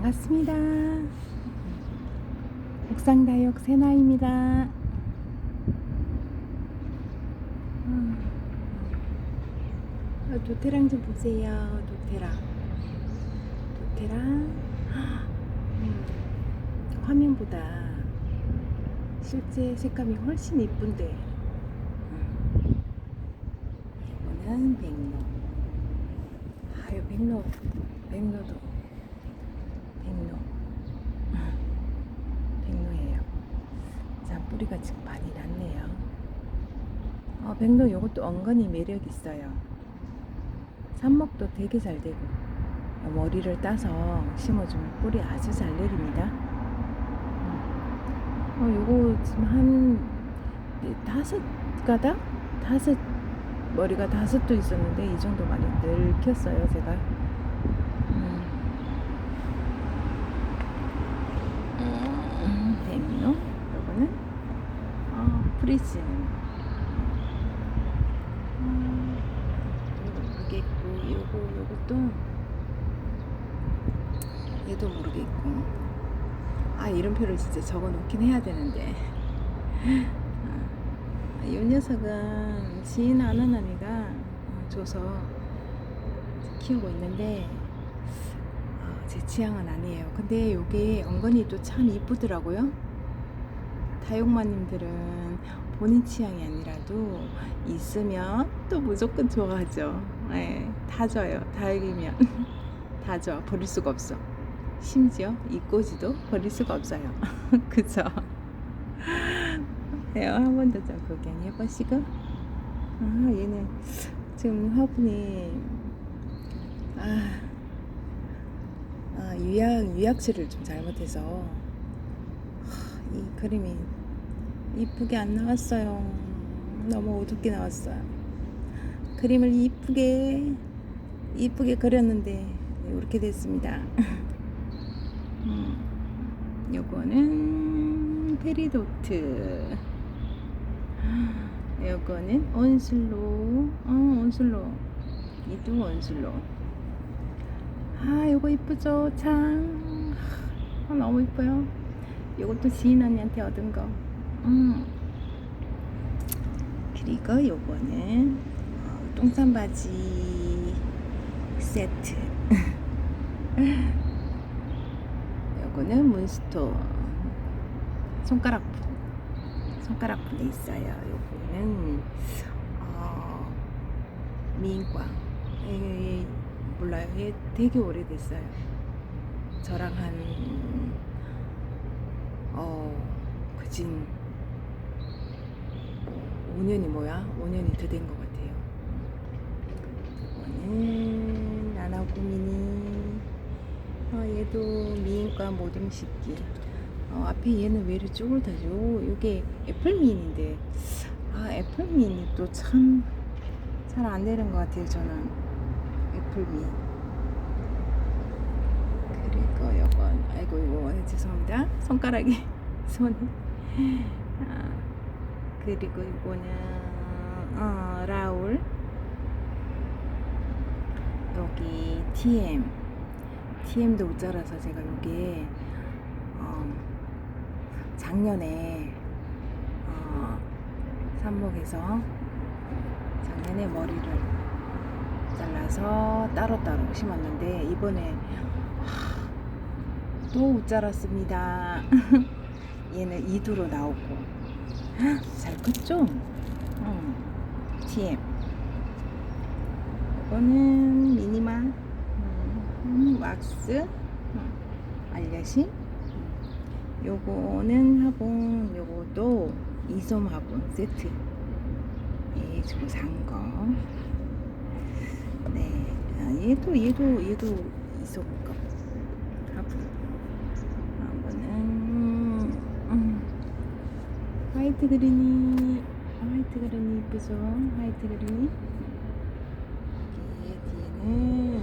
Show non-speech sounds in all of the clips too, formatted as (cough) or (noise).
반갑습니다. 옥상다육 세나입니다. 아, 도테랑 좀 보세요. 도테랑. 도테랑. 음, 화면보다 실제 색감이 훨씬 이쁜데. 음. 이거는 백로. 아유 백로. 백로도. 백로. 백로예요. 참 뿌리가 지금 많이 났네요. 어, 백로 요것도 은근히 매력 있어요. 삽목도 되게 잘 되고 머리를 따서 심어주면 뿌리 아주 잘 내립니다. 음. 어, 요거 지금 한 다섯 가닥? 다섯 머리가 다섯도 있었는데 이 정도 많이 늙혔어요 제가. 음. 음, 백로 요거는 어, 프리즈 음, 모르겠고 요거 요것도 얘도 모르겠고. 아 이름표를 진짜 적어 놓긴 해야 되는데. 아, 이 녀석은 지인 아는 언니가 어, 줘서 키우고 있는데 어, 제 취향은 아니에요. 근데 요게 은근히도 참 이쁘더라고요 다육마님들은 본인 취향이 아니라도 있으면 또 무조건 좋아하죠. 네, 다 줘요. 다육이면 (laughs) 다 줘. 버릴 수가 없어. 심지어 이 꼬지도 버릴 수가 없어요. (laughs) 그죠? (laughs) 네, 한 번 더 좀 구경해 보시고. 아, 얘는 지금 화분이 아, 아 유약 유약체를 좀 잘못해서 하, 이 그림이 이쁘게 안 나왔어요. 너무 어둡게 나왔어요. 그림을 이쁘게 이쁘게 그렸는데 네, 이렇게 됐습니다. (laughs) 음, 요거는 페리도트. (gasps) 요거는 온슬로. 어, 온슬로. 이도 온슬로. 아, 요거 이쁘죠? 참. 아, 너무 이뻐요. 요것도 지인 언니한테 얻은 거. 음. 그리고 (laughs) 요거는 어, 똥싼 바지 세트. 요거는 문스토 손가락분 손가락 분에 있어요. 요거는 어, 미인광. 에, 몰라요. 얘 되게 오래됐어요. 저랑 한 어, 그진 5년이 뭐야? 5년이 더 된 것 같아요. 이거는 나나고미니. 어, 얘도 미인과 모둠 식기. 어, 앞에 얘는 왜 이렇게 쪼글다죠? 이게 애플 미인인데, 아, 애플 미인이 또 참 잘 안 되는 것 같아요, 저는. 애플미. 그리고 요건, 아이고, 이거, 죄송합니다. 손가락이, (laughs) 손이. 아, 그리고 이거는 어, 라울. 여기 TM TM도 못 자라서 제가 여기에 어, 작년에 어, 삽목에서 작년에 머리를 잘라서 따로따로 심었는데 이번에 또못 자랐습니다 얘는 2두로 나오고. 잘 컸죠? 어. TM. 이거는 미니마 음, 왁스. 음, 알려시 요거는 화분 요것도 이솜 화분 세트. 예 주고 산거. 네. 아, 얘도 얘도 얘도 이솜 거. 화분. 이거는 음, 화이트 그린이 화이트 그린이 이쁘죠? 화이트 그린이? 여기 뒤에는 어,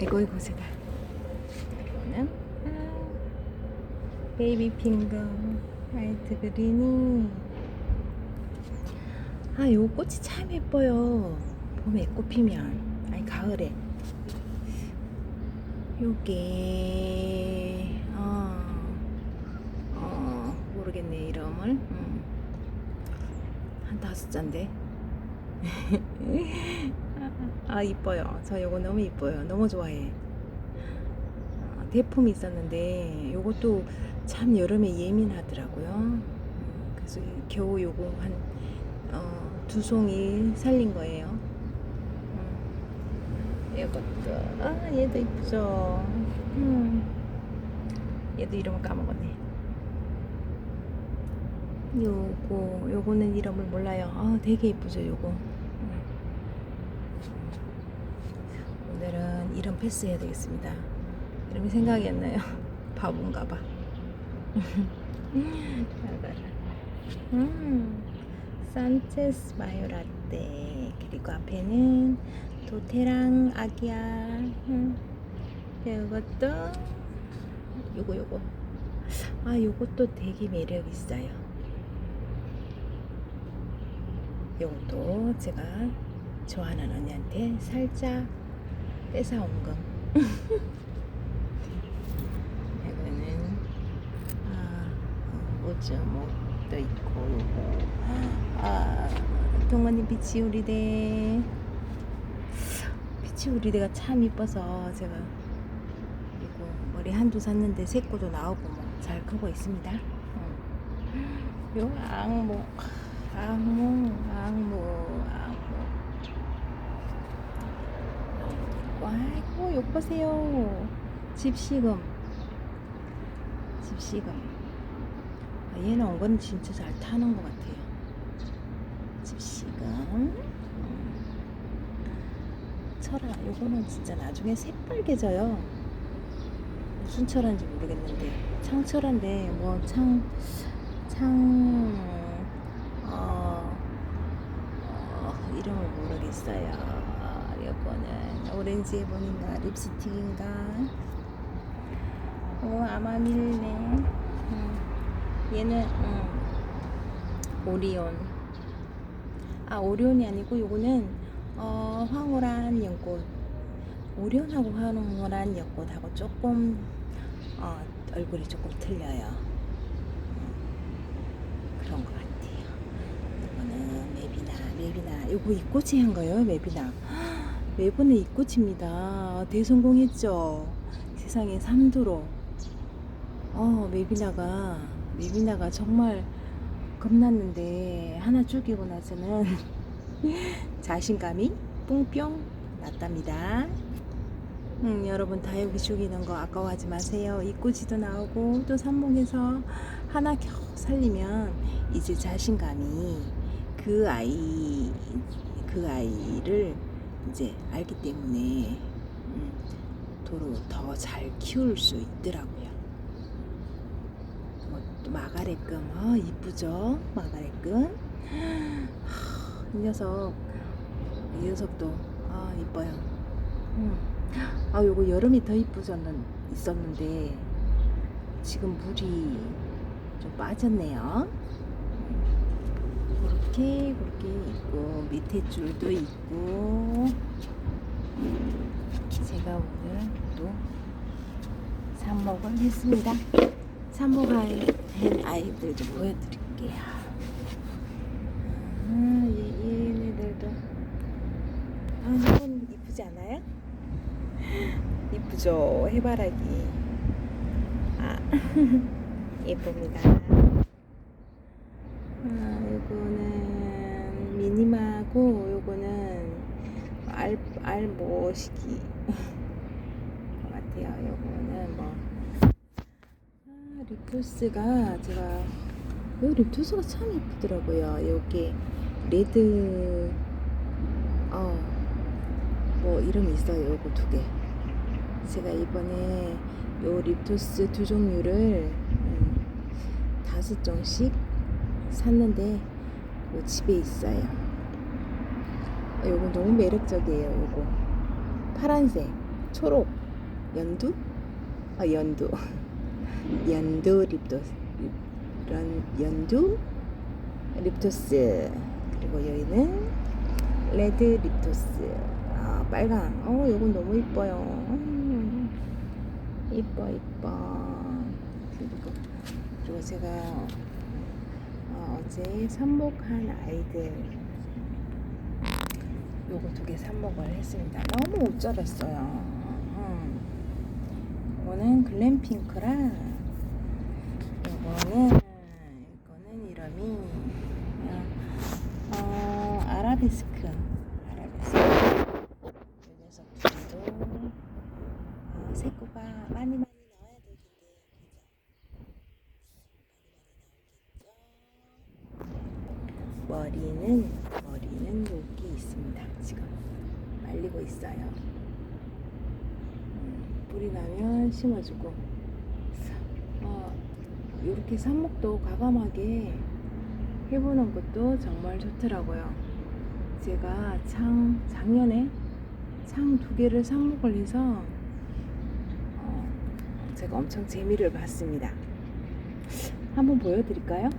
요거. 이거 제가 이거는 아, 베이비 핑거 화이트 그린이. 아 요 꽃이 참 예뻐요. 봄에 꽃 피면. 아니 가을에 요게 어, 어 모르겠네 이름을. 음. 한 다섯 잔데? (laughs) 아 이뻐요. 저 요거 너무 이뻐요. 너무 좋아해. 어, 대품이 있었는데 요것도 참 여름에 예민하더라고요. 음, 그래서 이 겨우 요거 한 어, 두 송이 살린 거예요. 음. 이것도. 아 얘도 이쁘죠? 음. 얘도 이름을 까먹었네. 요거 요거는 이름을 몰라요. 아 되게 이쁘죠 요거. 음. 오늘은 이름 패스해야 되겠습니다. 이름이 생각이 안 나요. (laughs) 바본가 봐. (laughs) 음. 산체스 마요 라떼. 그리고 앞에는 도테랑 아기야. 음. 이것도 요거 요거. 아 요것도 되게 매력 있어요. 요것도 제가 좋아하는 언니한테 살짝 뺏어온 거. (laughs) 이거는 아 오즈목도 있고 아 비치 우리대 비 치 우리대가 참 이뻐서 제가 그리고 머리 한두 샀는데 새꼬도 나오고 뭐 잘 크고 있습니다. 음. 요 악목, 악목, 악목, 악목. 아이고, 요 보세요. 집시금. 집시금. 아, 얘는 엉거는 진짜 잘 타는 것 같아요. 집시금. 음. 철아, 요거는 진짜 나중에 새빨개져요. 무슨 철인지 모르겠는데 창철한데 뭐창창 어, 어, 이름을 모르겠어요. 이거는 오렌지 에본인가 립스틱인가 어 아마 밀네 음, 얘는 음, 오리온 아 오리온이 아니고 요거는 어, 황홀한 연꽃 오리온하고 황홀한 연꽃하고 조금 어, 얼굴이 조금 틀려요. 음, 그런 것 같아요. 이거는 맵이나 맵이나 이거 이꽃이 한 거예요 맵이나 매번에 이꽃입니다. 대성공했죠. 세상에 삼두로. 어 맵이나가 맵이나가 정말 겁났는데 하나 죽이고 나서는 (laughs) 자신감이 뿡뿅 났답니다. 음, 여러분 다 여기 죽이는 거 아까워하지 마세요. 이꼬지도 나오고 또 산목에서 하나 겨우 살리면 이제 자신감이 그 아이 그 아이를 이제 알기 때문에 음, 도로 더 잘 키울 수 있더라고요. 뭐, 또 마가렛금 아 이쁘죠 하, 이 녀석 이 녀석도 아 이뻐요. 음. 아 요거 여름이 더 이쁘졌는 있었는데 지금 물이 좀 빠졌네요. 그렇게 그렇게 있고 밑에 줄도 있고 제가 오늘 또 삽목을 했습니다. 삽목한 아이들 좀 보여드릴게요. 아, 얘, 얘네들도 아, 이건 이쁘지 않아요? 이쁘죠 해바라기. 아 (laughs) 예쁩니다. 아 요거는 미니마고 요거는 알 알모시기. (laughs) 것 같아요. 요거는 뭐. 아, 립토스가 제가 요 립토스가 참 예쁘더라고요. 요게 레드 어 뭐 이름이 있어요. 요거 두 개 제가 이번에 요 립토스 두 종류를 음, 다섯 종씩 샀는데 요 집에 있어요. 어, 요거 너무 매력적이에요. 요거 파란색, 초록, 연두, 아 연두, (laughs) 연두 립토스, 연 연두 립토스 그리고 여기는 레드 립토스. 아, 빨강. 어, 이건 너무 이뻐요. 음, 이뻐, 이뻐. 그리고, 그리고 제가 어, 어제 삽목한 아이들 요거 두 개 삽목을 했습니다. 너무 옷잘했어요. 음. 이거는 글램핑크랑 요거는 이거는 이름이 어, 아라베스크 아라베스크 요 녀석들도 어, 색구가 많이 많이 나와야 될 텐데 그죠? 많이 많이 나오겠죠? 머리는 머리는 여기 있습니다. 지금 말리고 있어요. 음, 불이 나면 심어주고 어, 이렇게 삽목도 과감하게 해보는 것도 정말 좋더라고요. 제가 창 작년에 창 두 개를 삽목을 해서 어, 제가 엄청 재미를 봤습니다. 한번 보여드릴까요?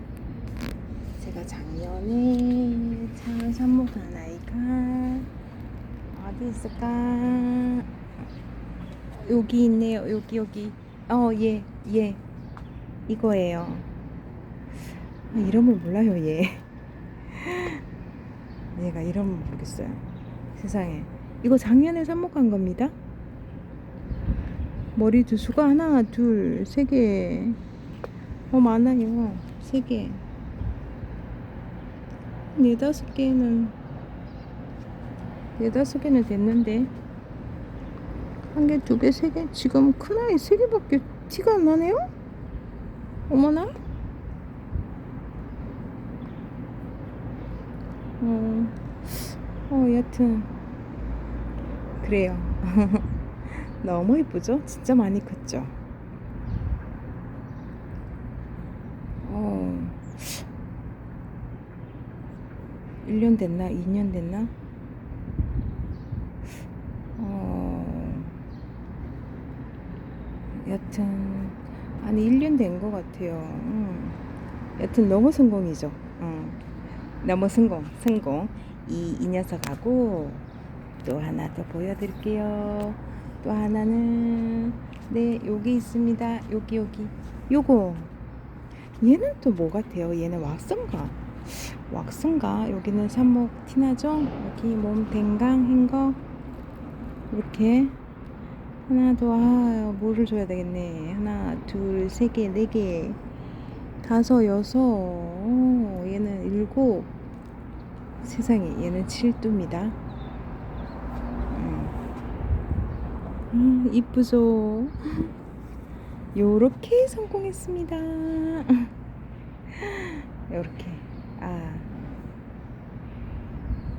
제가 작년에 창을 삽목한 아이가 어디 있을까? 여기 있네요. 여기 여기. 어, 예, 예. 이거예요. 아, 이름을 몰라요, 얘. (laughs) 얘가 이름을 모르겠어요. 세상에. 이거 작년에 삽목한 겁니다. 머리 두수가 하나, 둘, 세 개. 어, 많아요. 세 개. 네 다섯 개는, 네 다섯 개는 됐는데. 한 개, 두 개, 세 개. 지금 큰 아이 세 개밖에 티가 안 나네요? 어머나? 어, 어, 여튼. 그래요. (laughs) 너무 이쁘죠? 진짜 많이 컸죠? 어, 1년 됐나? 2년 됐나? 어, 여튼, 아니, 1년 된 것 같아요. 음. 여튼 너무 성공이죠. 음. 너무 성공, 성공. 이, 이 녀석하고 또 하나 더 보여드릴게요. 또 하나는, 네, 여기 있습니다. 여기, 여기. 요거. 얘는 또 뭐 같아요? 얘는 왁스인가? 왁스인가? 여기는 삽목 티나죠? 여기 몸 댕강 한거 이렇게 하나 더, 아, 뭐를 줘야 되겠네. 하나, 둘, 세 개, 네 개, 다섯, 여섯, 오, 얘는 일곱. 세상에, 얘는 칠두입니다. 음, 음, 이쁘죠? 요렇게 성공했습니다. (laughs) 요렇게. 아,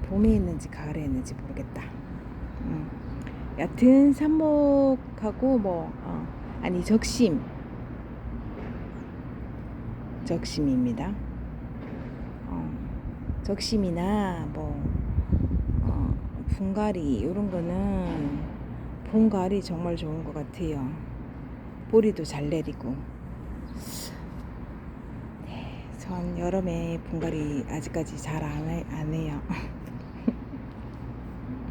봄에 했는지 가을에 했는지 모르겠다. 음. 여튼 삽목하고 뭐 어, 아니 적심 적심입니다. 어, 적심이나 뭐 어, 분갈이 이런 거는 분갈이 정말 좋은 것 같아요. 보리도 잘 내리고. 네, 전 여름에 분갈이 아직까지 잘 안 해요. (laughs)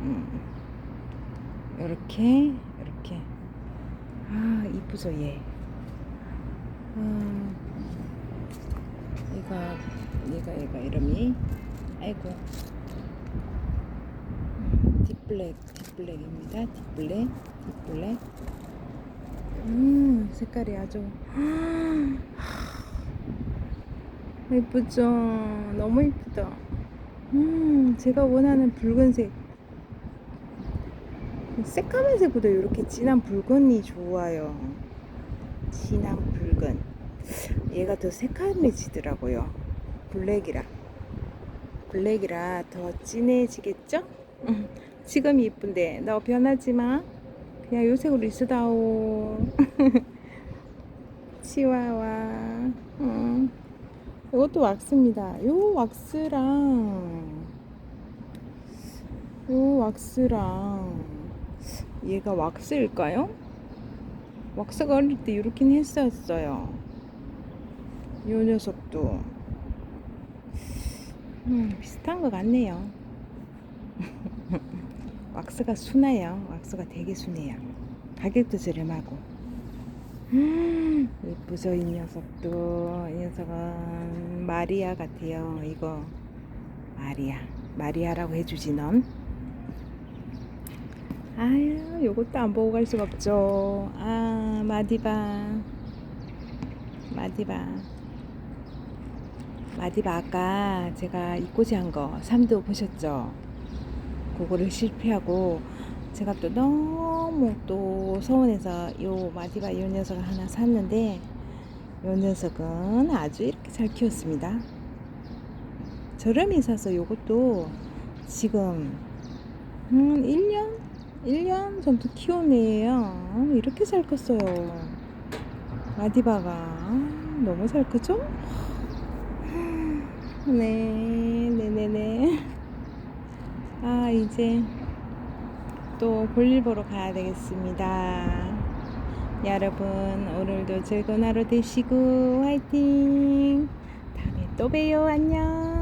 음. 이렇게 이렇게. 아 이쁘죠 얘 아, 얘가 얘가 얘가 이름이 아이고. 음, 딥블랙 딥블랙입니다. 딥블랙 딥블랙. 음 색깔이 아주 예쁘죠? 너무 예쁘다. 음 제가 원하는 붉은색 새까만색보다 이렇게 진한 붉은이 좋아요. 진한 붉은. 얘가 더 새까매지더라고요. 블랙이라. 블랙이라 더 진해지겠죠? 음, 지금 이쁜데 너 변하지 마. 그냥 요 색으로 있으다오. 치와와. 어. 이것도 왁스입니다. 요 왁스랑 요 왁스랑 얘가 왁스일까요? 왁스가 어릴 때 이렇긴 했었어요. 요 녀석도 음, 비슷한 것 같네요. (laughs) 왁스가 순해요. 왁스가 되게 순해요. 가격도 저렴하고. 음, 예쁘죠, 이 녀석도. 이 녀석은 마리아 같아요. 이거 마리아. 마리아라고 해주지 넌. 아유, 요것도 안 보고 갈 수가 없죠. 아, 마디바. 마디바. 마디바 아까 제가 이꼬지 한 거, 3도 보셨죠? 그거를 실패하고 제가 또 너무 또 서운해서 요 마디바 요 녀석을 하나 샀는데 요 녀석은 아주 이렇게 잘 키웠습니다. 저렴히 사서 요것도 지금 음 1년? 1년 정도 키운 애예요. 이렇게 잘 컸어요. 마디바가 아, 너무 잘 크죠? 네, 네네네. 아, 이제 또 볼일 보러 가야 되겠습니다. 여러분, 오늘도 즐거운 하루 되시고, 화이팅! 다음에 또 봬요. 안녕!